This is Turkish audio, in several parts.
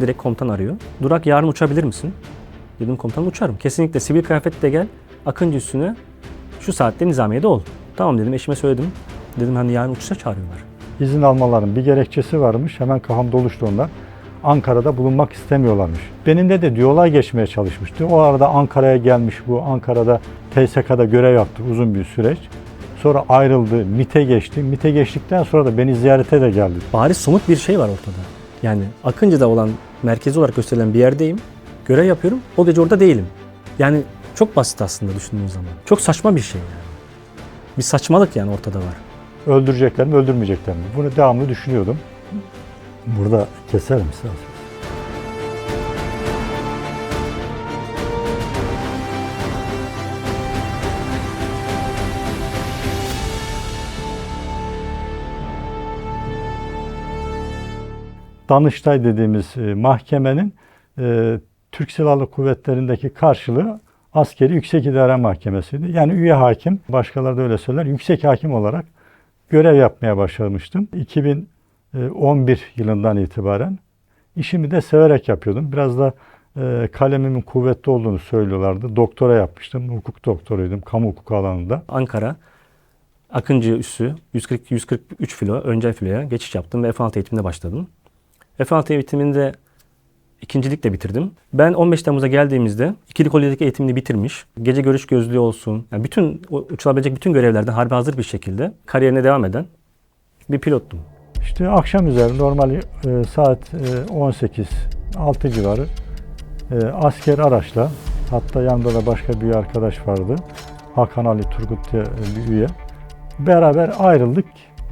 Direkt komutan arıyor. Durak yarın uçabilir misin? Dedim komutanım uçarım. Kesinlikle sivil kıyafetle gel. Akıncı üstüne şu saatte nizamiyede ol. Tamam dedim eşime söyledim. Dedim hani yarın uçuşa çağırıyorlar. İzin almaların bir gerekçesi varmış. Hemen kafamda oluştu onlar. Ankara'da bulunmak istemiyorlarmış. Benimle de diyalog geçmeye çalışmıştı. O arada Ankara'ya gelmiş bu. Ankara'da TSK'da görev yaptı uzun bir süreç. Sonra ayrıldı, MIT'e geçti. MIT'e geçtikten sonra da beni ziyarete de geldi. Bariz somut bir şey var ortada. Yani Akıncı'da olan merkezi olarak gösterilen bir yerdeyim. Görev yapıyorum. O gece orada değilim. Yani çok basit aslında düşündüğün zaman. Çok saçma bir şey yani. Bir saçmalık yani ortada var. Öldürecekler mi, öldürmeyecekler mi? Bunu devamlı düşünüyordum. Burada keserim size. Danıştay dediğimiz e, mahkemenin e, Türk Silahlı Kuvvetleri'ndeki karşılığı askeri yüksek idare mahkemesiydi. Yani üye hakim, başkaları da öyle söyler, yüksek hakim olarak görev yapmaya başlamıştım. 2011 yılından itibaren işimi de severek yapıyordum. Biraz da e, kalemimin kuvvetli olduğunu söylüyorlardı. Doktora yapmıştım, hukuk doktoruydum, kamu hukuku alanında. Ankara Akıncı üssü 140 143 filo öncel filoya geçiş yaptım ve F-16 eğitimine başladım. F-16 eğitiminde ikincilikle bitirdim. Ben 15 Temmuz'a geldiğimizde ikili kolyedeki eğitimini bitirmiş. Gece görüş gözlüğü olsun. Yani bütün uçulabilecek bütün görevlerden harbi hazır bir şekilde kariyerine devam eden bir pilottum. İşte akşam üzeri normal e, saat e, 18 6 civarı e, asker araçla hatta yanında da başka bir arkadaş vardı. Hakan Ali Turgut diye bir üye. Beraber ayrıldık.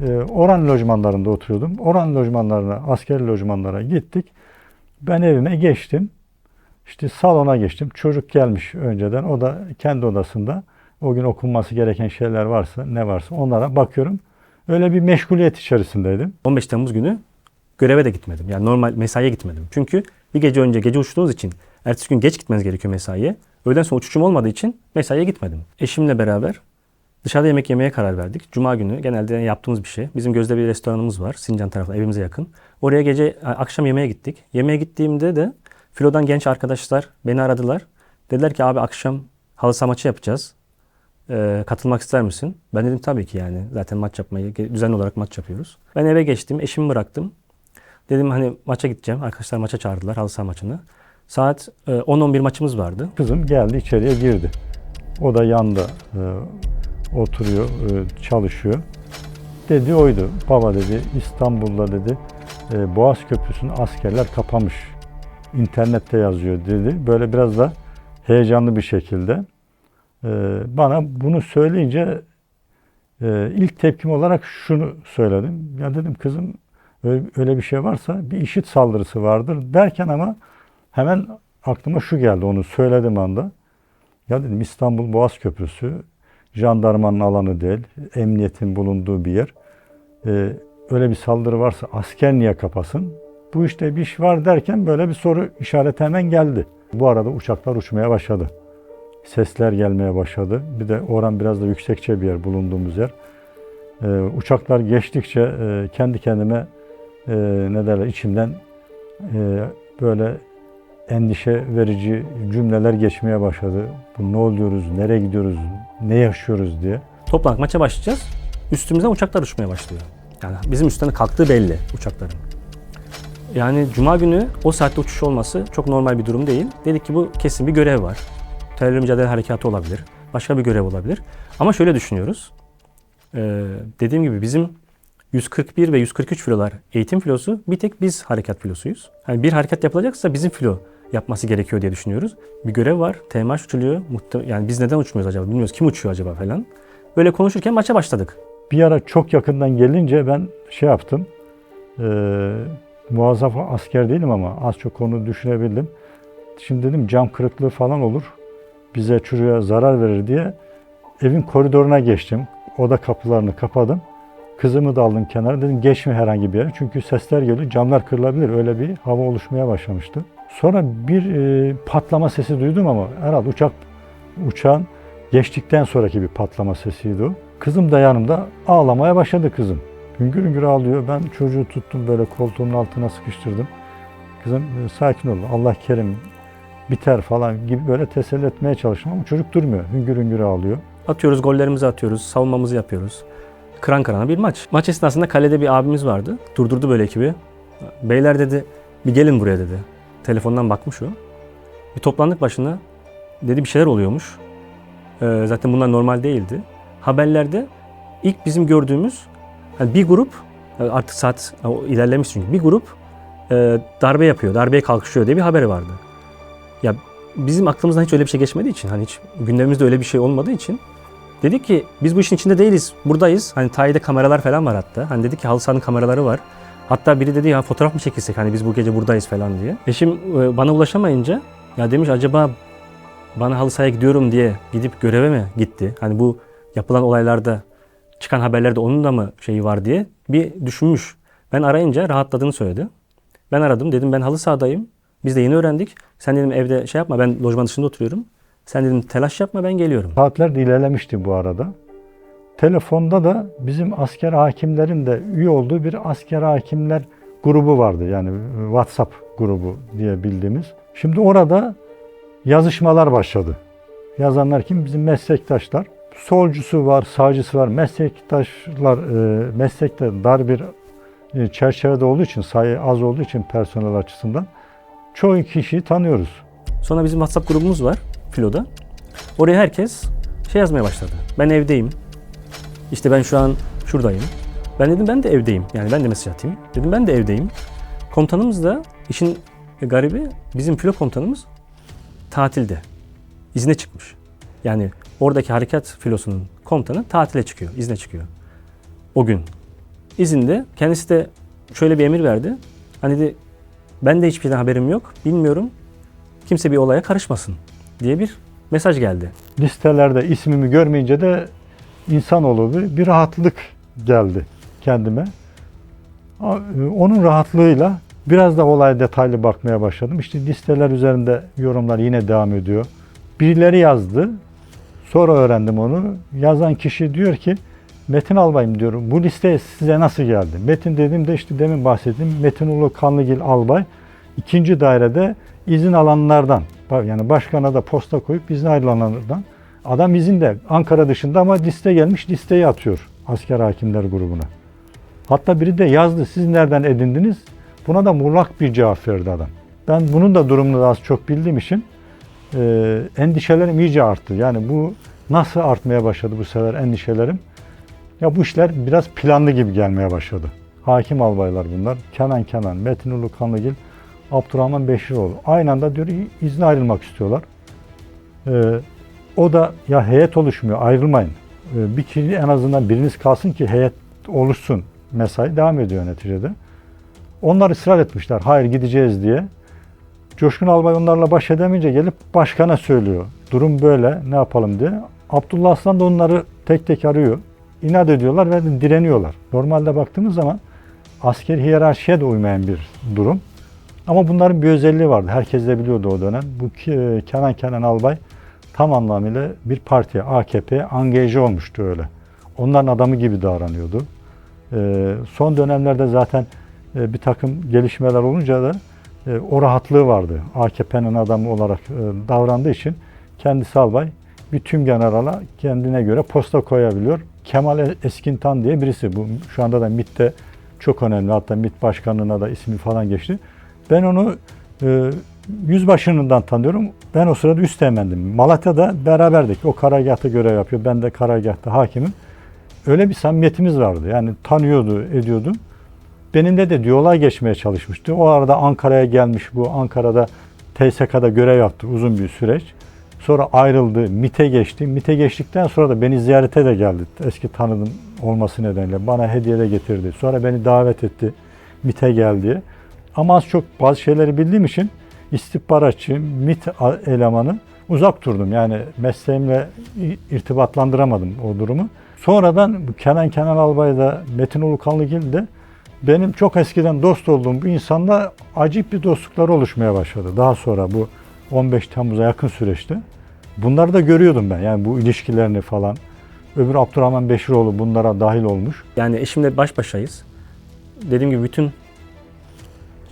E, Oran lojmanlarında oturuyordum. Oran lojmanlarına, asker lojmanlara gittik. Ben evime geçtim. İşte salona geçtim. Çocuk gelmiş önceden. O da kendi odasında. O gün okunması gereken şeyler varsa, ne varsa onlara bakıyorum. Öyle bir meşguliyet içerisindeydim. 15 Temmuz günü göreve de gitmedim. Yani normal mesaiye gitmedim. Çünkü bir gece önce gece uçtuğunuz için ertesi gün geç gitmeniz gerekiyor mesaiye. Öğleden sonra uçuşum olmadığı için mesaiye gitmedim. Eşimle beraber dışarıda yemek yemeye karar verdik. Cuma günü genelde yaptığımız bir şey. Bizim Gözde bir restoranımız var. Sincan tarafında evimize yakın. Oraya gece akşam yemeğe gittik. Yemeğe gittiğimde de filodan genç arkadaşlar beni aradılar. Dediler ki abi akşam halı saha maçı yapacağız. Ee, katılmak ister misin? Ben dedim tabii ki yani. Zaten maç yapmayı düzenli olarak maç yapıyoruz. Ben eve geçtim. Eşimi bıraktım. Dedim hani maça gideceğim. Arkadaşlar maça çağırdılar halı saha maçını. Saat e, 10-11 maçımız vardı. Kızım geldi içeriye girdi. O da yanda e, oturuyor, e, çalışıyor. Dedi oydu. Baba dedi İstanbul'da dedi e, Boğaz Köprüsü'nü askerler kapamış. İnternette yazıyor dedi. Böyle biraz da heyecanlı bir şekilde. E, bana bunu söyleyince ilk tepkim olarak şunu söyledim. Ya dedim kızım öyle bir şey varsa bir işit saldırısı vardır derken ama hemen aklıma şu geldi onu söyledim anda. Ya dedim İstanbul Boğaz Köprüsü jandarmanın alanı değil, emniyetin bulunduğu bir yer. Ee, öyle bir saldırı varsa asker niye kapasın? Bu işte bir iş var derken böyle bir soru işareti hemen geldi. Bu arada uçaklar uçmaya başladı. Sesler gelmeye başladı. Bir de oran biraz da yüksekçe bir yer bulunduğumuz yer. Ee, uçaklar geçtikçe e, kendi kendime e, ne derler içimden e, böyle endişe verici cümleler geçmeye başladı. Bu ne oluyoruz, nereye gidiyoruz, ne yaşıyoruz diye. Toplanıp maça başlayacağız. Üstümüzden uçaklar uçmaya başlıyor. Yani bizim üstten kalktığı belli uçakların. Yani cuma günü o saatte uçuş olması çok normal bir durum değil. Dedik ki bu kesin bir görev var. Terörle mücadele harekatı olabilir. Başka bir görev olabilir. Ama şöyle düşünüyoruz. Ee, dediğim gibi bizim 141 ve 143 filolar eğitim filosu. Bir tek biz harekat filosuyuz. Yani bir harekat yapılacaksa bizim filo yapması gerekiyor diye düşünüyoruz. Bir görev var. TMH uçuluyor. Yani biz neden uçmuyoruz acaba? Bilmiyoruz. Kim uçuyor acaba falan. Böyle konuşurken maça başladık. Bir ara çok yakından gelince ben şey yaptım. E, muazzaf asker değilim ama az çok onu düşünebildim. Şimdi dedim cam kırıklığı falan olur. Bize çocuğa zarar verir diye evin koridoruna geçtim. Oda kapılarını kapadım. Kızımı da aldım kenara. Dedim geçme herhangi bir yere. Çünkü sesler geliyor. Camlar kırılabilir. Öyle bir hava oluşmaya başlamıştı. Sonra bir e, patlama sesi duydum ama herhalde uçak uçağın geçtikten sonraki bir patlama sesiydi o. Kızım da yanımda ağlamaya başladı kızım. Hüngür hüngür ağlıyor. Ben çocuğu tuttum böyle koltuğumun altına sıkıştırdım. kızım e, sakin ol Allah kerim biter falan gibi böyle teselli etmeye çalıştım ama çocuk durmuyor. Hüngür hüngür ağlıyor. Atıyoruz, gollerimizi atıyoruz, savunmamızı yapıyoruz. Kıran kırana bir maç. Maç esnasında kalede bir abimiz vardı. Durdurdu böyle ekibi. Beyler dedi, bir gelin buraya dedi. Telefondan bakmış o. Bir toplandık başına. Dedi bir şeyler oluyormuş. Ee, zaten bunlar normal değildi. Haberlerde ilk bizim gördüğümüz hani bir grup yani artık saat ilerlemiş çünkü bir grup e, darbe yapıyor, darbeye kalkışıyor diye bir haber vardı. Ya bizim aklımızdan hiç öyle bir şey geçmediği için hani hiç gündemimizde öyle bir şey olmadığı için dedik ki biz bu işin içinde değiliz. Buradayız. Hani Tayi'de kameralar falan var hatta. Hani dedik ki halı sahanın kameraları var. Hatta biri dedi ya fotoğraf mı çekilsek hani biz bu gece buradayız falan diye. Eşim e, bana ulaşamayınca ya demiş acaba bana halı sahaya gidiyorum diye gidip göreve mi gitti? Hani bu yapılan olaylarda çıkan haberlerde onun da mı şeyi var diye bir düşünmüş. Ben arayınca rahatladığını söyledi. Ben aradım dedim ben halı sahadayım. Biz de yeni öğrendik. Sen dedim evde şey yapma ben lojman dışında oturuyorum. Sen dedim telaş yapma ben geliyorum. Saatler ilerlemişti bu arada. Telefonda da bizim asker hakimlerin de üye olduğu bir asker hakimler grubu vardı. Yani WhatsApp grubu diye bildiğimiz. Şimdi orada yazışmalar başladı. Yazanlar kim? Bizim meslektaşlar. Solcusu var, sağcısı var. Meslektaşlar e, meslekte dar bir e, çerçevede olduğu için, sayı az olduğu için personel açısından çoğu kişiyi tanıyoruz. Sonra bizim WhatsApp grubumuz var Filo'da. Oraya herkes şey yazmaya başladı. Ben evdeyim. İşte ben şu an şuradayım. Ben dedim ben de evdeyim. Yani ben de mesaj atayım. Dedim ben de evdeyim. Komutanımız da işin garibi bizim filo komutanımız tatilde. İzne çıkmış. Yani oradaki harekat filosunun komutanı tatile çıkıyor, izne çıkıyor. O gün. İzinde kendisi de şöyle bir emir verdi. Hani de ben de hiçbir şeyden haberim yok, bilmiyorum. Kimse bir olaya karışmasın diye bir mesaj geldi. listelerde ismimi görmeyince de insanoğlu bir, bir rahatlık geldi kendime. E, Onun rahatlığıyla biraz da olaya detaylı bakmaya başladım. İşte listeler üzerinde yorumlar yine devam ediyor. Birileri yazdı. Sonra öğrendim onu. Yazan kişi diyor ki Metin Albayım diyorum. Bu liste size nasıl geldi? Metin dediğimde işte demin bahsettiğim Metin Ulu Kanlıgil Albay ikinci dairede izin alanlardan yani başkana da posta koyup izin ayrılanlardan adam izinde Ankara dışında ama liste gelmiş listeyi atıyor asker hakimler grubuna. Hatta biri de yazdı siz nereden edindiniz? Buna da muğlak bir cevap verdi adam. Ben bunun da durumunu da az çok bildiğim için e, endişelerim iyice arttı. Yani bu nasıl artmaya başladı bu sefer endişelerim? Ya bu işler biraz planlı gibi gelmeye başladı. Hakim albaylar bunlar. Kenan Kenan, Metin Ulu Kanlıgil, Abdurrahman Beşiroğlu. Aynı anda diyor izne ayrılmak istiyorlar. Ee, o da ya heyet oluşmuyor ayrılmayın. Ee, bir kişi en azından biriniz kalsın ki heyet oluşsun. Mesai devam ediyor neticede. Onlar ısrar etmişler. Hayır gideceğiz diye. Coşkun Albay onlarla baş edemeyince gelip başkana söylüyor. Durum böyle ne yapalım diye. Abdullah Aslan da onları tek tek arıyor. İnat ediyorlar ve direniyorlar. Normalde baktığımız zaman askeri hiyerarşiye de uymayan bir durum. Ama bunların bir özelliği vardı. Herkes de biliyordu o dönem. Bu Ke- Kenan Kenan Albay tam anlamıyla bir partiye, AKP angaje olmuştu öyle. Onların adamı gibi davranıyordu. Ee, son dönemlerde zaten e, bir takım gelişmeler olunca da e, o rahatlığı vardı. AKP'nin adamı olarak e, davrandığı için kendisi albay bir tüm generala kendine göre posta koyabiliyor. Kemal Eskintan diye birisi. Bu şu anda da MİT'te çok önemli. Hatta MİT başkanlığına da ismi falan geçti. Ben onu yüzbaşından tanıyorum. Ben o sırada üst teğmendim. Malatya'da beraberdik. O karargahta görev yapıyor. Ben de karargahta hakimim. Öyle bir samimiyetimiz vardı. Yani tanıyordu, ediyordu. Benimle de diyaloğa geçmeye çalışmıştı. O arada Ankara'ya gelmiş. Bu Ankara'da TSK'da görev yaptı uzun bir süreç. Sonra ayrıldı, MIT'e geçti. MIT'e geçtikten sonra da beni ziyarete de geldi. Eski tanıdığım olması nedeniyle. Bana hediye de getirdi. Sonra beni davet etti. MIT'e gel diye. Ama az çok bazı şeyleri bildiğim için istihbaratçı, MIT elemanı uzak durdum. Yani mesleğimle irtibatlandıramadım o durumu. Sonradan Kenan Kenan Albay da Metin Ulukanlıgil de benim çok eskiden dost olduğum bu insanla acayip bir dostluklar oluşmaya başladı. Daha sonra bu 15 Temmuz'a yakın süreçte. Bunları da görüyordum ben. Yani bu ilişkilerini falan. Öbür Abdurrahman Beşiroğlu bunlara dahil olmuş. Yani eşimle baş başayız. Dediğim gibi bütün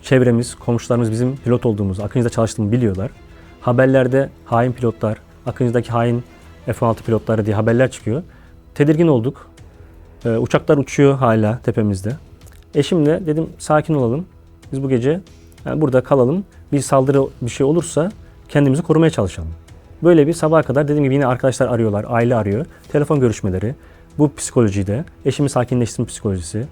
çevremiz, komşularımız bizim pilot olduğumuzu, Akıncı'da çalıştığımı biliyorlar. Haberlerde hain pilotlar, Akıncı'daki hain F-16 pilotları diye haberler çıkıyor. Tedirgin olduk. Ee, uçaklar uçuyor hala tepemizde. Eşimle dedim sakin olalım. Biz bu gece yani burada kalalım. Bir saldırı bir şey olursa kendimizi korumaya çalışalım. Böyle bir sabaha kadar dediğim gibi yine arkadaşlar arıyorlar, aile arıyor. Telefon görüşmeleri. Bu psikolojide eşimi sakinleştirme psikolojisi.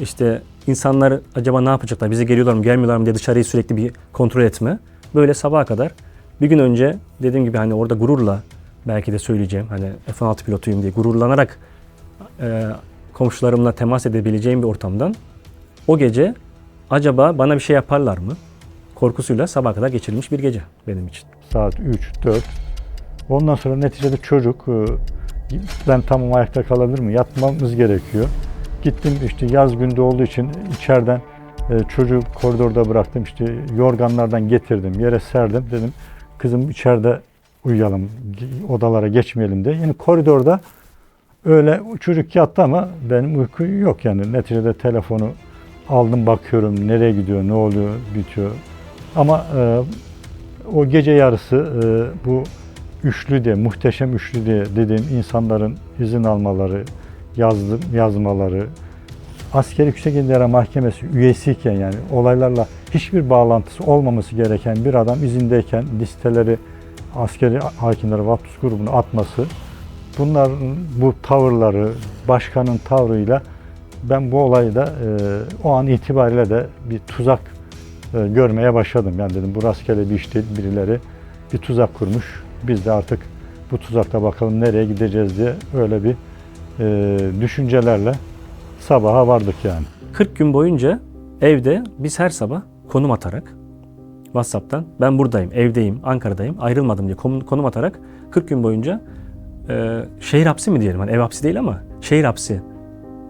İşte insanlar acaba ne yapacaklar, bize geliyorlar mı, gelmiyorlar mı diye dışarıyı sürekli bir kontrol etme. Böyle sabaha kadar bir gün önce dediğim gibi hani orada gururla belki de söyleyeceğim hani F-16 pilotuyum diye gururlanarak e, komşularımla temas edebileceğim bir ortamdan o gece acaba bana bir şey yaparlar mı? Korkusuyla sabaha kadar geçirilmiş bir gece benim için. Saat 3, 4. Ondan sonra neticede çocuk e, ben tamam ayakta kalabilir mi? Yatmamız gerekiyor. Gittim işte yaz günde olduğu için içeriden e, çocuğu koridorda bıraktım. İşte yorganlardan getirdim, yere serdim. Dedim kızım içeride uyuyalım, odalara geçmeyelim diye. Yani koridorda öyle çocuk yattı ama benim uyku yok yani. Neticede telefonu aldım bakıyorum nereye gidiyor, ne oluyor, bitiyor. Ama e, o gece yarısı e, bu üçlü diye, muhteşem üçlü diye dediğim insanların izin almaları, yazdı, yazmaları, Askeri Yüksek İdare Mahkemesi üyesiyken yani olaylarla hiçbir bağlantısı olmaması gereken bir adam izindeyken listeleri askeri hakimleri Vaptus grubuna atması, bunların bu tavırları, başkanın tavrıyla ben bu olayı da e, o an itibariyle de bir tuzak e, görmeye başladım. Yani dedim bu rastgele bir iş değil, birileri bir tuzak kurmuş. Biz de artık bu tuzakta bakalım nereye gideceğiz diye öyle bir e, düşüncelerle sabaha vardık yani. 40 gün boyunca evde biz her sabah konum atarak WhatsApp'tan ben buradayım, evdeyim, Ankara'dayım, ayrılmadım diye konum atarak 40 gün boyunca e, şehir hapsi mi diyelim? Hani ev hapsi değil ama şehir hapsi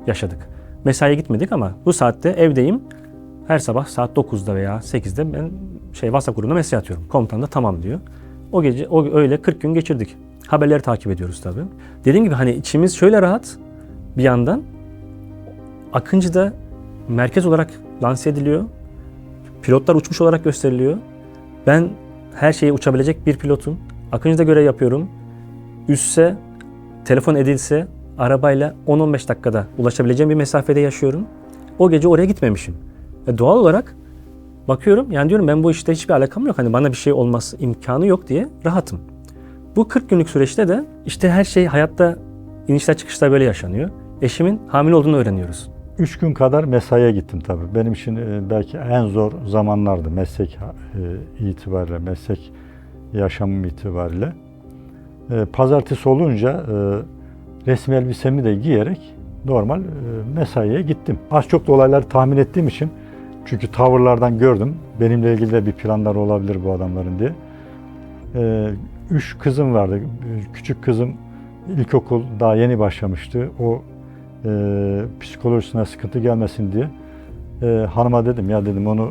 yaşadık. Mesaiye gitmedik ama bu saatte evdeyim. Her sabah saat 9'da veya 8'de ben şey WhatsApp grubuna mesaj atıyorum. Komutan da tamam diyor. O gece o öyle 40 gün geçirdik. Haberleri takip ediyoruz tabii. Dediğim gibi hani içimiz şöyle rahat bir yandan Akıncı'da merkez olarak lanse ediliyor. Pilotlar uçmuş olarak gösteriliyor. Ben her şeyi uçabilecek bir pilotum. Akıncı'da görev yapıyorum. Üsse, telefon edilse arabayla 10-15 dakikada ulaşabileceğim bir mesafede yaşıyorum. O gece oraya gitmemişim. Ve doğal olarak bakıyorum yani diyorum ben bu işte hiçbir alakam yok. Hani bana bir şey olması imkanı yok diye rahatım. Bu 40 günlük süreçte de işte her şey hayatta inişler çıkışlar böyle yaşanıyor. Eşimin hamile olduğunu öğreniyoruz. Üç gün kadar mesaiye gittim tabii. Benim için e, belki en zor zamanlardı meslek e, itibariyle, meslek yaşamım itibariyle. E, Pazartesi olunca resmi elbisemi de giyerek normal mesaiye gittim. Az çok da olayları tahmin ettiğim için çünkü tavırlardan gördüm. Benimle ilgili de bir planlar olabilir bu adamların diye. Üç kızım vardı. Küçük kızım ilkokul daha yeni başlamıştı. O e, psikolojisine sıkıntı gelmesin diye e, hanıma dedim ya dedim onu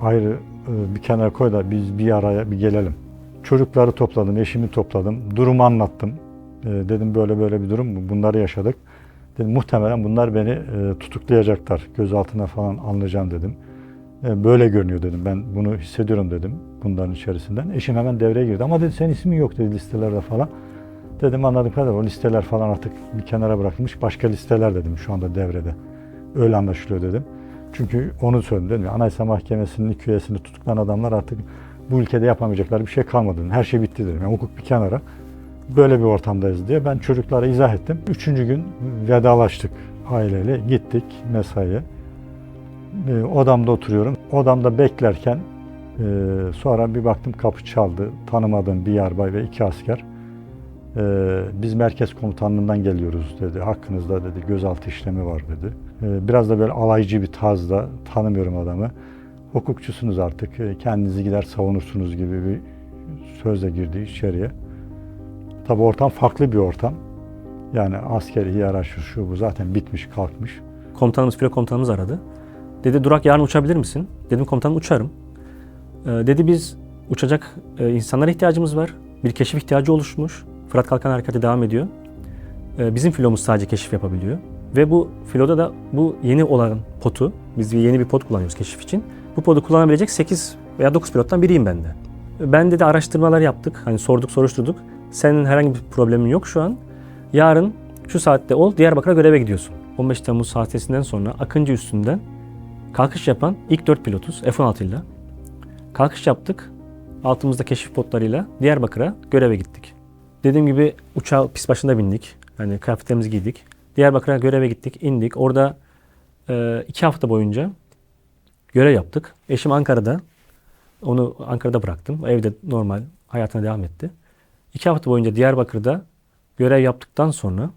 ayrı e, bir kenara koy da biz bir araya bir gelelim. Çocukları topladım, eşimi topladım, durumu anlattım. E, dedim böyle böyle bir durum, bunları yaşadık. Dedim muhtemelen bunlar beni e, tutuklayacaklar, gözaltına falan alınacağım dedim. E, böyle görünüyor dedim, ben bunu hissediyorum dedim bunların içerisinden. Eşim hemen devreye girdi ama dedi senin ismin yok dedi listelerde falan. Dedim anladım kadar o listeler falan artık bir kenara bırakılmış. Başka listeler dedim şu anda devrede. Öyle anlaşılıyor dedim. Çünkü onu söyledim dedim. ya, Anayasa Mahkemesi'nin ilk üyesini tutuklanan adamlar artık bu ülkede yapamayacaklar bir şey kalmadı. Her şey bitti dedim. Yani hukuk bir kenara. Böyle bir ortamdayız diye ben çocuklara izah ettim. Üçüncü gün vedalaştık aileyle. Gittik mesaiye. E, odamda oturuyorum. Odamda beklerken e, sonra bir baktım kapı çaldı. Tanımadığım bir yarbay ve iki asker. Ee, biz merkez komutanlığından geliyoruz dedi. Hakkınızda dedi gözaltı işlemi var dedi. Ee, biraz da böyle alaycı bir tarzda tanımıyorum adamı. Hukukçusunuz artık e, kendinizi gider savunursunuz gibi bir sözle girdi içeriye. Tabi ortam farklı bir ortam. Yani askeri hiyerarşi şu bu zaten bitmiş kalkmış. Komutanımız, filo komutanımız aradı. Dedi Durak yarın uçabilir misin? Dedim komutanım uçarım. Ee, dedi biz uçacak e, insanlara ihtiyacımız var. Bir keşif ihtiyacı oluşmuş. Fırat Kalkan Harekatı devam ediyor. Ee, bizim filomuz sadece keşif yapabiliyor. Ve bu filoda da bu yeni olan potu, biz yeni bir pot kullanıyoruz keşif için. Bu podu kullanabilecek 8 veya 9 pilottan biriyim ben de. Ben de, de araştırmalar yaptık. Hani sorduk, soruşturduk. Senin herhangi bir problemin yok şu an. Yarın şu saatte ol, Diyarbakır'a göreve gidiyorsun. 15 Temmuz saatesinden sonra Akıncı üstünden kalkış yapan ilk 4 pilotuz F-16 ile. Kalkış yaptık. Altımızda keşif potlarıyla Diyarbakır'a göreve gittik. Dediğim gibi uçağa pis başında bindik. Hani kıyafetlerimizi giydik. Diyarbakır'a göreve gittik, indik. Orada e, iki hafta boyunca görev yaptık. Eşim Ankara'da. Onu Ankara'da bıraktım. Evde normal hayatına devam etti. İki hafta boyunca Diyarbakır'da görev yaptıktan sonra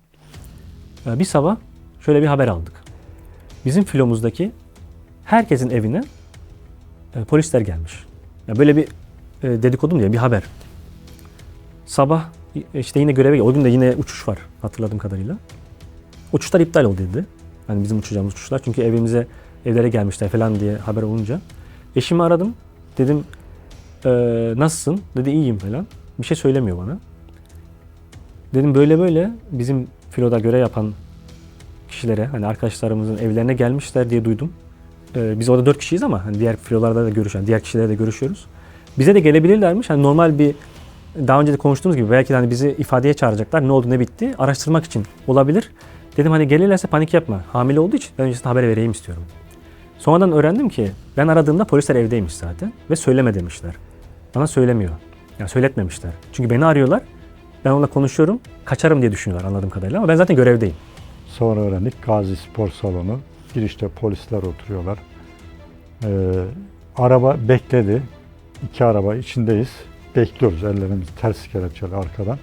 e, bir sabah şöyle bir haber aldık. Bizim filomuzdaki herkesin evine e, polisler gelmiş. Ya böyle bir e, dedikodu mu diye bir haber. Sabah e, işte yine göreve o gün de yine uçuş var hatırladığım kadarıyla. Uçuşlar iptal oldu dedi. Hani bizim uçacağımız uçuşlar. Çünkü evimize evlere gelmişler falan diye haber olunca. Eşimi aradım. Dedim "Ee, nasılsın? Dedi iyiyim falan. Bir şey söylemiyor bana. Dedim böyle böyle bizim filoda görev yapan kişilere hani arkadaşlarımızın evlerine gelmişler diye duydum. Ee, biz orada dört kişiyiz ama hani diğer filolarda da görüşen, diğer kişilerle de görüşüyoruz. Bize de gelebilirlermiş. Hani normal bir daha önce de konuştuğumuz gibi belki de hani bizi ifadeye çağıracaklar. Ne oldu ne bitti araştırmak için olabilir. Dedim hani gelirlerse panik yapma. Hamile olduğu için ben öncesinde haber vereyim istiyorum. Sonradan öğrendim ki ben aradığımda polisler evdeymiş zaten ve söyleme demişler. Bana söylemiyor. Yani söyletmemişler. Çünkü beni arıyorlar. Ben onunla konuşuyorum. Kaçarım diye düşünüyorlar anladığım kadarıyla ama ben zaten görevdeyim. Sonra öğrendik Gazi Spor Salonu. Girişte polisler oturuyorlar. Ee, araba bekledi. İki araba içindeyiz. Bekliyoruz ellerimiz ters kelepçeli arkadan.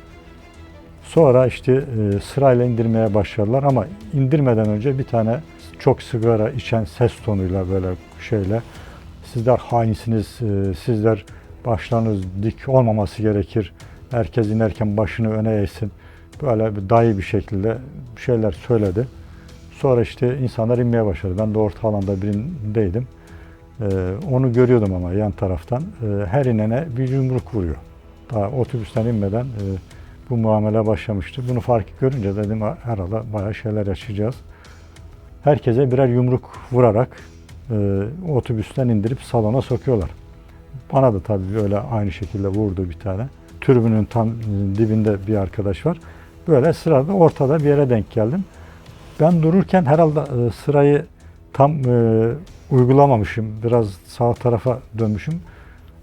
Sonra işte e, sırayla indirmeye başladılar ama indirmeden önce bir tane çok sigara içen ses tonuyla böyle şeyle sizler hainsiniz, e, sizler başlarınız dik olmaması gerekir. Herkes inerken başını öne eğsin. Böyle bir dayı bir şekilde şeyler söyledi. Sonra işte insanlar inmeye başladı. Ben de orta alanda birindeydim. Ee, onu görüyordum ama yan taraftan. Ee, her inene bir yumruk vuruyor. Daha otobüsten inmeden e, bu muamele başlamıştı. Bunu fark görünce dedim herhalde bayağı şeyler yaşayacağız. Herkese birer yumruk vurarak e, otobüsten indirip salona sokuyorlar. Bana da tabii böyle aynı şekilde vurdu bir tane. Türbünün tam dibinde bir arkadaş var. Böyle sırada ortada bir yere denk geldim. Ben dururken herhalde e, sırayı tam e, uygulamamışım. Biraz sağ tarafa dönmüşüm.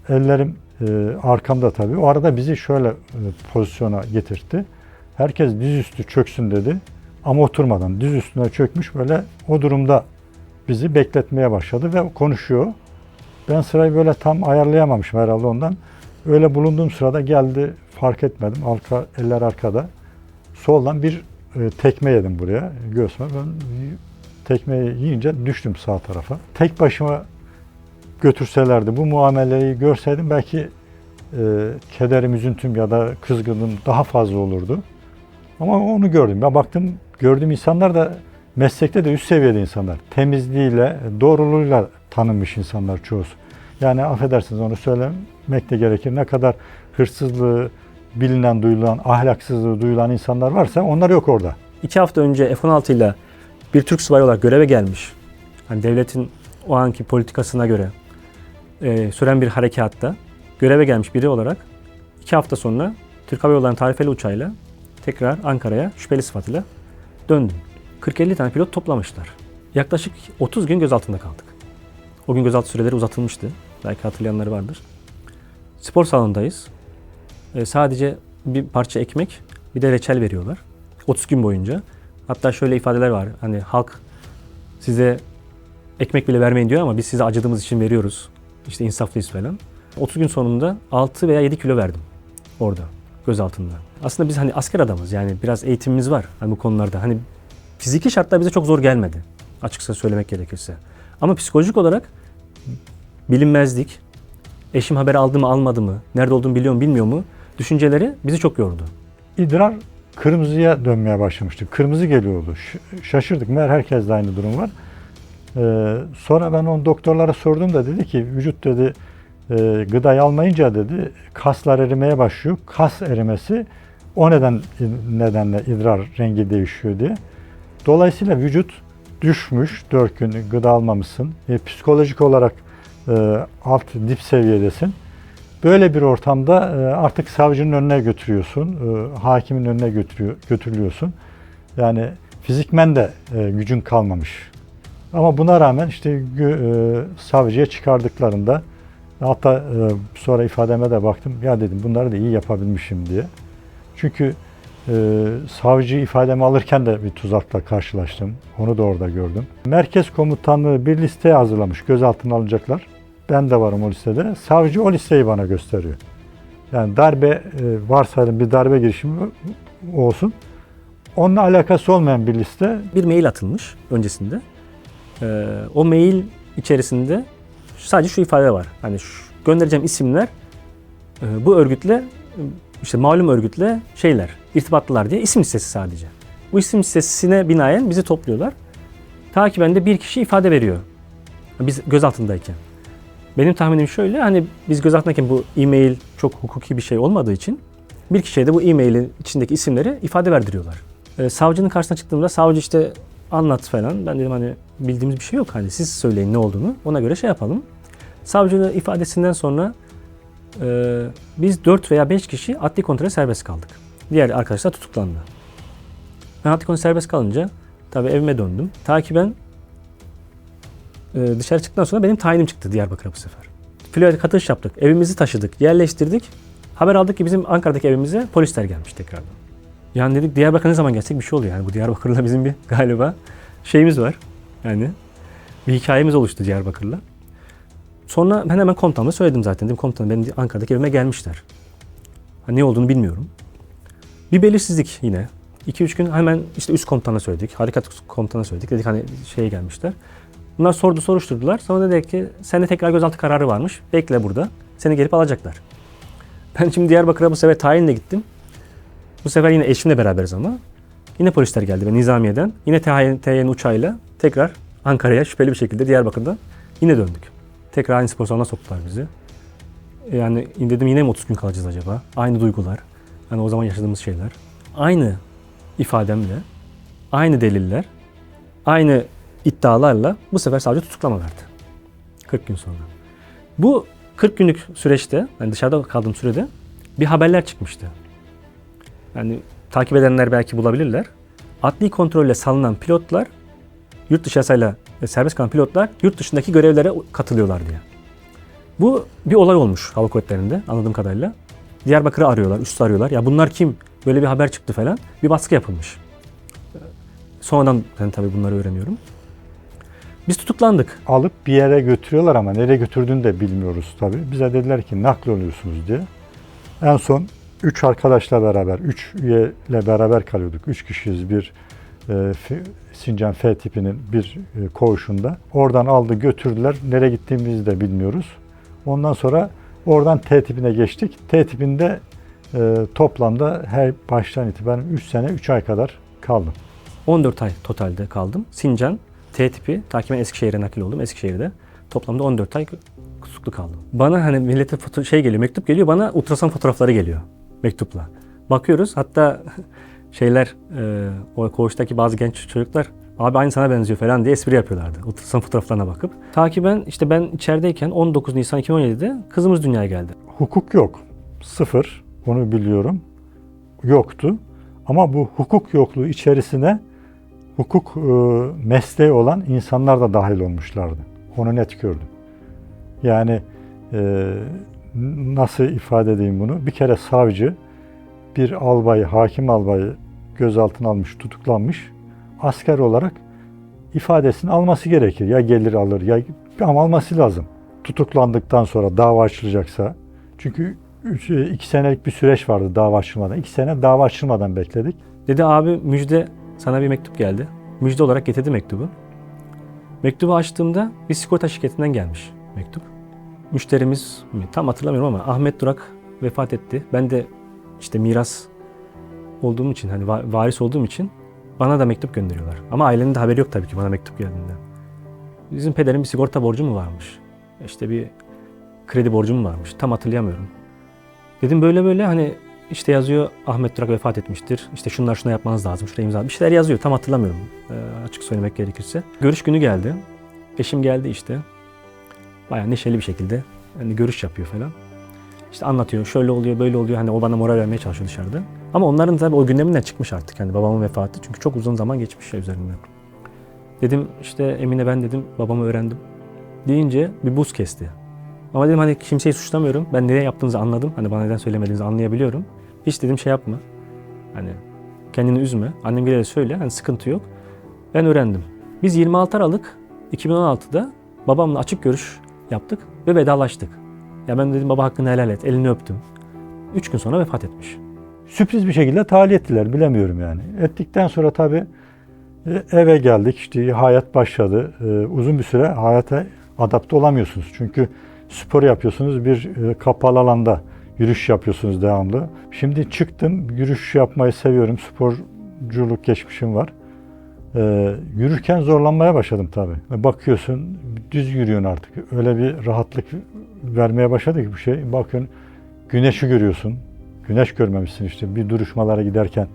Ellerim e, arkamda tabii. O arada bizi şöyle e, pozisyona getirtti. Herkes dizüstü çöksün dedi. Ama oturmadan diz üstüne çökmüş böyle o durumda bizi bekletmeye başladı ve konuşuyor. Ben sırayı böyle tam ayarlayamamışım herhalde ondan. Öyle bulunduğum sırada geldi fark etmedim. Arka, eller arkada. Soldan bir tekme yedim buraya göğsüme. Ben tekmeyi yiyince düştüm sağ tarafa. Tek başıma götürselerdi bu muameleyi görseydim belki e, kederim, üzüntüm ya da kızgınlığım daha fazla olurdu. Ama onu gördüm. Ben baktım gördüğüm insanlar da meslekte de üst seviyede insanlar. Temizliğiyle, doğruluğuyla tanınmış insanlar çoğusu. Yani affedersiniz onu söylemek de gerekir. Ne kadar hırsızlığı bilinen, duyulan, ahlaksızlığı duyulan insanlar varsa onlar yok orada. İki hafta önce F-16 ile bir Türk subayı olarak göreve gelmiş. Hani devletin o anki politikasına göre e, süren bir harekatta göreve gelmiş biri olarak iki hafta sonra Türk Hava Yolları'nın tarifeli uçağıyla tekrar Ankara'ya şüpheli sıfatıyla döndüm. 40-50 tane pilot toplamışlar. Yaklaşık 30 gün gözaltında kaldık. O gün gözaltı süreleri uzatılmıştı. Belki hatırlayanları vardır. Spor salonundayız. E, sadece bir parça ekmek, bir de reçel veriyorlar. 30 gün boyunca. Hatta şöyle ifadeler var. Hani halk size ekmek bile vermeyin diyor ama biz size acıdığımız için veriyoruz. İşte insaflıyız falan. 30 gün sonunda 6 veya 7 kilo verdim orada gözaltında. Aslında biz hani asker adamız yani biraz eğitimimiz var hani bu konularda. Hani fiziki şartlar bize çok zor gelmedi açıkça söylemek gerekirse. Ama psikolojik olarak bilinmezlik, eşim haber aldı mı almadı mı, nerede olduğunu biliyor mu bilmiyor mu düşünceleri bizi çok yordu. İdrar kırmızıya dönmeye başlamıştı. Kırmızı geliyordu. Şaşırdık. Meğer herkeste aynı durum var. Ee, sonra ben onu doktorlara sordum da dedi ki vücut dedi e, gıdayı almayınca dedi kaslar erimeye başlıyor. Kas erimesi o neden nedenle idrar rengi değişiyor diye. Dolayısıyla vücut düşmüş 4 gün gıda almamışsın. E, psikolojik olarak e, alt dip seviyedesin. Böyle bir ortamda e, artık savcının önüne götürüyorsun, e, hakimin önüne götürüyor, götürülüyorsun. Yani fizikmen de e, gücün kalmamış. Ama buna rağmen işte savcıya çıkardıklarında hatta sonra ifademe de baktım ya dedim bunları da iyi yapabilmişim diye. Çünkü savcı ifademi alırken de bir tuzakla karşılaştım. Onu da orada gördüm. Merkez komutanlığı bir liste hazırlamış gözaltına alınacaklar. Ben de varım o listede. Savcı o listeyi bana gösteriyor. Yani darbe e, varsayalım bir darbe girişimi olsun. Onunla alakası olmayan bir liste Bir mail atılmış öncesinde. Ee, o mail içerisinde sadece şu ifade var. Hani şu, göndereceğim isimler e, bu örgütle işte malum örgütle şeyler, irtibatlılar diye isim listesi sadece. Bu isim listesine binaen bizi topluyorlar. Takiben de bir kişi ifade veriyor. Biz gözaltındayken. Benim tahminim şöyle hani biz gözaltındayken bu e-mail çok hukuki bir şey olmadığı için bir kişiye de bu e-mailin içindeki isimleri ifade verdiriyorlar. Ee, savcının karşısına çıktığımda savcı işte anlat falan. Ben dedim hani bildiğimiz bir şey yok. Hani siz söyleyin ne olduğunu. Ona göre şey yapalım. Savcının ifadesinden sonra e, biz 4 veya 5 kişi adli kontrole serbest kaldık. Diğer arkadaşlar tutuklandı. Ben adli kontrole serbest kalınca tabii evime döndüm. Takiben e, dışarı çıktıktan sonra benim tayinim çıktı Diyarbakır'a bu sefer. Filoya katılış yaptık. Evimizi taşıdık. Yerleştirdik. Haber aldık ki bizim Ankara'daki evimize polisler gelmiş tekrardan. Yani dedik Diyarbakır'a ne zaman gelsek bir şey oluyor. Yani bu Diyarbakır'la bizim bir galiba şeyimiz var. Yani bir hikayemiz oluştu Diyarbakır'la. Sonra ben hemen komutanıma söyledim zaten. Dedim komutanım benim Ankara'daki evime gelmişler. Ha, ne olduğunu bilmiyorum. Bir belirsizlik yine. 2-3 gün hemen işte üst komutana söyledik. Harekat komutana söyledik. Dedik hani şeye gelmişler. Bunlar sordu soruşturdular. Sonra dedik ki sende tekrar gözaltı kararı varmış. Bekle burada. Seni gelip alacaklar. Ben şimdi Diyarbakır'a bu sefer tayinle gittim. Bu sefer yine eşimle beraberiz ama. Yine polisler geldi ve Nizamiye'den. Yine THY THY'nin uçağıyla tekrar Ankara'ya şüpheli bir şekilde Diyarbakır'dan yine döndük. Tekrar aynı spor salonuna soktular bizi. Yani dedim yine mi 30 gün kalacağız acaba? Aynı duygular. Yani o zaman yaşadığımız şeyler. Aynı ifademle, aynı deliller, aynı iddialarla bu sefer savcı tutuklama verdi. 40 gün sonra. Bu 40 günlük süreçte, yani dışarıda kaldığım sürede bir haberler çıkmıştı. Yani takip edenler belki bulabilirler. Adli kontrolle salınan pilotlar, yurt dışı yasayla e, serbest kalan pilotlar yurt dışındaki görevlere katılıyorlar diye. Bu bir olay olmuş hava kuvvetlerinde anladığım kadarıyla. Diyarbakır'ı arıyorlar, üstü arıyorlar. Ya bunlar kim? Böyle bir haber çıktı falan. Bir baskı yapılmış. Sonradan ben tabii bunları öğreniyorum. Biz tutuklandık. alıp bir yere götürüyorlar ama nereye götürdüğünü de bilmiyoruz tabii. Bize dediler ki nakl oluyorsunuz diye. En son 3 arkadaşla beraber, 3 üyeyle beraber kalıyorduk. 3 kişiyiz bir e, Sincan F tipinin bir e, koğuşunda. Oradan aldı götürdüler. Nereye gittiğimizi de bilmiyoruz. Ondan sonra oradan T tipine geçtik. T tipinde e, toplamda her baştan itibaren 3 sene 3 ay kadar kaldım. 14 ay totalde kaldım. Sincan, T tipi, takiben Eskişehir'e nakil oldum. Eskişehir'de toplamda 14 ay tutuklu kaldım. Bana hani millete foto- şey geliyor, mektup geliyor. Bana ultrason fotoğrafları geliyor mektupla. Bakıyoruz hatta şeyler e, o koğuştaki bazı genç çocuklar abi aynı sana benziyor falan diye espri yapıyorlardı. Ultrason fotoğraflarına bakıp. Takiben işte ben içerideyken 19 Nisan 2017'de kızımız dünyaya geldi. Hukuk yok. Sıfır. Onu biliyorum. Yoktu. Ama bu hukuk yokluğu içerisine hukuk e, mesleği olan insanlar da dahil olmuşlardı. Onu net gördüm. Yani e, nasıl ifade edeyim bunu? Bir kere savcı bir albayı, hakim albayı gözaltına almış, tutuklanmış. Asker olarak ifadesini alması gerekir. Ya gelir alır ya ama alması lazım. Tutuklandıktan sonra dava açılacaksa çünkü 2 senelik bir süreç vardı dava açılmadan. 2 sene dava açılmadan bekledik. Dedi abi müjde sana bir mektup geldi. Müjde olarak getirdi mektubu. Mektubu açtığımda bir sigorta şirketinden gelmiş mektup. Müşterimiz mi? Tam hatırlamıyorum ama Ahmet Durak vefat etti. Ben de işte miras olduğum için hani va- varis olduğum için bana da mektup gönderiyorlar. Ama ailenin de haberi yok tabii ki bana mektup geldiğinden. Bizim pederin bir sigorta borcu mu varmış? İşte bir kredi borcu mu varmış? Tam hatırlayamıyorum. Dedim böyle böyle hani işte yazıyor Ahmet Durak vefat etmiştir. İşte şunlar şuna yapmanız lazım. Şuraya imza. Bir şeyler yazıyor. Tam hatırlamıyorum. Ee, açık söylemek gerekirse. Görüş günü geldi. Eşim geldi işte. bayağı neşeli bir şekilde hani görüş yapıyor falan. İşte anlatıyor, şöyle oluyor, böyle oluyor. Hani o bana moral vermeye çalışıyor dışarıda. Ama onların tabii o gündeminden çıkmış artık. Yani babamın vefatı. Çünkü çok uzun zaman geçmiş üzerinden. Dedim işte Emine ben dedim babamı öğrendim. Deyince bir buz kesti. Ama dedim hani kimseyi suçlamıyorum. Ben neden yaptığınızı anladım. Hani bana neden söylemediğinizi anlayabiliyorum. Hiç dedim şey yapma. Hani kendini üzme. Annem de söyle. Hani sıkıntı yok. Ben öğrendim. Biz 26 Aralık 2016'da babamla açık görüş yaptık ve vedalaştık. Ya ben dedim baba hakkını helal et. Elini öptüm. Üç gün sonra vefat etmiş. Sürpriz bir şekilde tahliye ettiler bilemiyorum yani. Ettikten sonra tabii e, eve geldik işte hayat başladı. E, Uzun bir süre hayata adapte olamıyorsunuz. Çünkü spor yapıyorsunuz bir e, kapalı alanda yürüyüş yapıyorsunuz devamlı. Şimdi çıktım yürüyüş yapmayı seviyorum. Sporculuk geçmişim var. E, yürürken zorlanmaya başladım tabii. Bakıyorsun düz yürüyorsun artık. Öyle bir rahatlık vermeye başladı ki bu şey. Bakın güneşi görüyorsun. Güneş görmemişsin işte bir duruşmalara giderken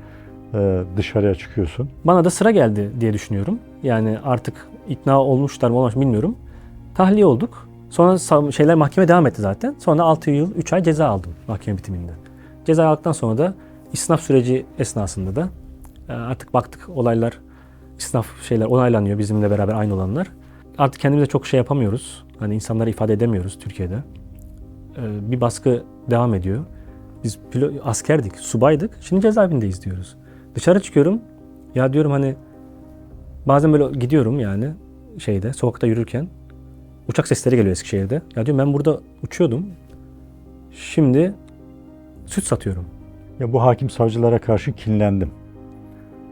e, dışarıya çıkıyorsun. Bana da sıra geldi diye düşünüyorum. Yani artık ikna olmuşlar mı olmamış mı bilmiyorum. Tahliye olduk. Sonra şeyler mahkeme devam etti zaten. Sonra 6 yıl 3 ay ceza aldım mahkeme bitiminde. Ceza aldıktan sonra da isnaf süreci esnasında da e, artık baktık olaylar isnaf şeyler onaylanıyor bizimle beraber aynı olanlar. Artık kendimize çok şey yapamıyoruz. Hani insanlara ifade edemiyoruz Türkiye'de. E, Bir baskı devam ediyor. Biz askerdik, subaydık. Şimdi cezaevindeyiz diyoruz. Dışarı çıkıyorum. Ya diyorum hani bazen böyle gidiyorum yani şeyde sokakta yürürken uçak sesleri geliyor Eskişehir'de. Ya diyorum ben burada uçuyordum. Şimdi süt satıyorum. Ya bu hakim savcılara karşı kinlendim.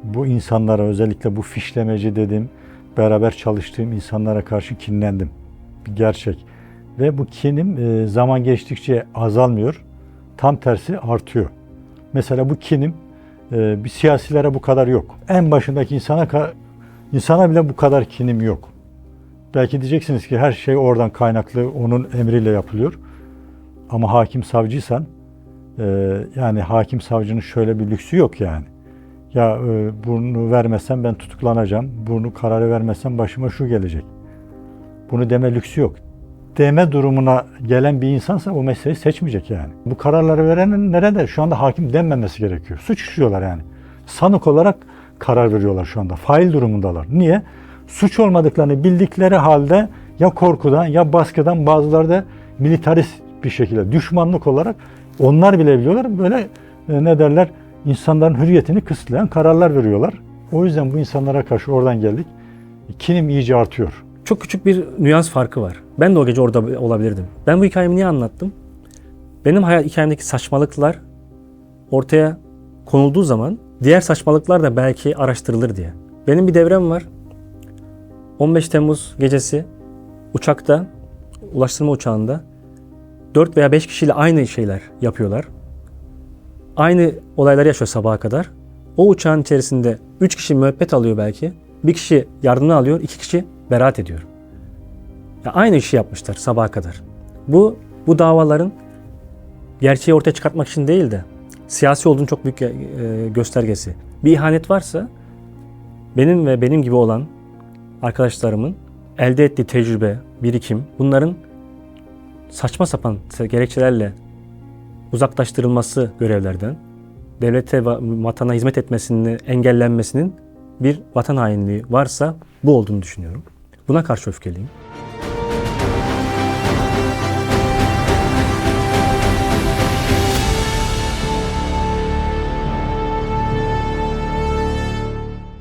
Bu insanlara özellikle bu fişlemeci dedim, beraber çalıştığım insanlara karşı kinlendim. Bir gerçek. Ve bu kinim e, zaman geçtikçe azalmıyor. Tam tersi artıyor. Mesela bu kinim e, bir siyasilere bu kadar yok. En başındaki insana insana bile bu kadar kinim yok. Belki diyeceksiniz ki her şey oradan kaynaklı, onun emriyle yapılıyor. Ama hakim savcıysan ee, yani hakim savcının şöyle bir lüksü yok yani. Ya e, bunu vermezsem ben tutuklanacağım. Bunu kararı vermezsem başıma şu gelecek. Bunu deme lüksü yok. Deme durumuna gelen bir insansa o mesleği seçmeyecek yani. Bu kararları verenin nerede? Şu anda hakim denmemesi gerekiyor. Suç işliyorlar yani. Sanık olarak karar veriyorlar şu anda. Fail durumundalar. Niye? Suç olmadıklarını bildikleri halde ya korkudan ya baskıdan bazıları da militarist bir şekilde düşmanlık olarak onlar bile biliyorlar böyle e, ne derler insanların hürriyetini kısıtlayan kararlar veriyorlar. O yüzden bu insanlara karşı oradan geldik. Kinim iyice artıyor. Çok küçük bir nüans farkı var. Ben de o gece orada olabilirdim. Ben bu hikayemi niye anlattım? Benim hayat hikayemdeki saçmalıklar ortaya konulduğu zaman diğer saçmalıklar da belki araştırılır diye. Benim bir devrem var. 15 Temmuz gecesi uçakta, ulaştırma uçağında 4 veya 5 kişiyle aynı şeyler yapıyorlar. Aynı olayları yaşıyor sabaha kadar. O uçağın içerisinde 3 kişi müebbet alıyor belki. Bir kişi yardımını alıyor, iki kişi beraat ediyor. Ya aynı işi yapmışlar sabaha kadar. Bu bu davaların gerçeği ortaya çıkartmak için değil de siyasi olduğunu çok büyük e, göstergesi. Bir ihanet varsa benim ve benim gibi olan arkadaşlarımın elde ettiği tecrübe, birikim bunların saçma sapan gerekçelerle uzaklaştırılması görevlerden, devlete ve vatana hizmet etmesini engellenmesinin bir vatan hainliği varsa bu olduğunu düşünüyorum. Buna karşı öfkeliyim.